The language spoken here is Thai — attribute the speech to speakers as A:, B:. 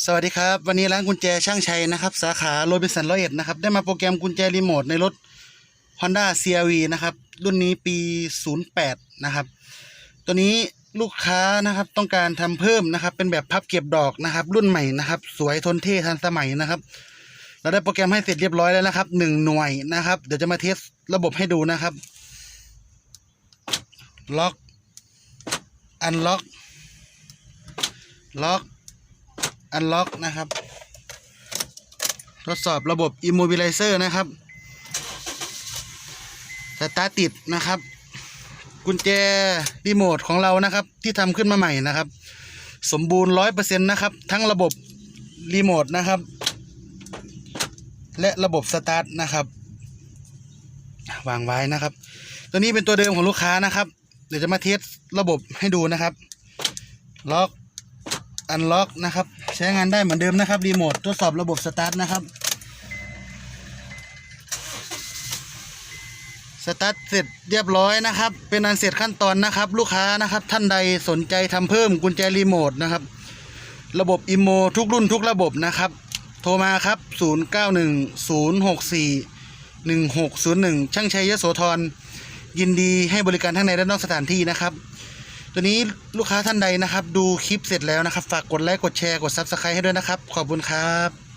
A: สวัสดีครับ วันนี้ร้านกุญแจช่างชัยนะครับ สาขาโรบินสันร้อยเอ็ดนะครับ ได้มาโปรแกรมกุญแจรีโมทในรถ Honda CRV นะครับ รุ่นนี้ปี 08 นะครับ ตัวนี้ลูกค้านะครับต้องการทำเพิ่มนะครับ เป็นแบบพับเก็บดอกนะครับ รุ่นใหม่นะครับ สวยทนเท่ทันสมัยนะครับ เราได้โปรแกรมให้เสร็จเรียบร้อยแล้วนะครับหนึ่งหน่วยนะครับ เดี๋ยวจะมาเทสระบบให้ดูนะครับ ล็อกอันล็อกล็อก อันล็อกนะครับ ทดสอบระบบ Immobilizer นะครับสตาร์ติดนะครับ กุญแจรีโมทของเรานะครับ ที่ทำขึ้นมาใหม่นะครับ สมบูรณ์ร้อยเปอร์เซ็นต์นะครับ ทั้งระบบรีโมทนะครับ และระบบสตาร์ทนะครับ วางไว้นะครับ ตัวนี้เป็นตัวเดิมของลูกค้านะครับ เดี๋ยวจะมาเทสระบบให้ดูนะครับ ล็อก อันล็อกนะครับ ใช้งานได้เหมือนเดิมนะครับรีโมททดสอบระบบสตาร์ทนะครับสตาร์ทเสร็จเรียบร้อยนะครับ เป็นอันเสร็จขั้นตอนนะครับ ลูกค้านะครับ ท่านใดสนใจทำเพิ่มกุญแจรีโมทนะครับ ระบบอิโมทุกรุ่นทุกระบบนะครับ โทรมาครับ 0910641601 ช่างชัยยโสธรยินดีให้บริการทั้งในและนอกสถานที่นะครับ ตัวนี้ลูกค้าท่านใดนะครับ ดูคลิปเสร็จแล้วนะครับ ฝากกดไลค์กดแชร์กด Subscribe ให้ด้วยนะครับ ขอบคุณครับ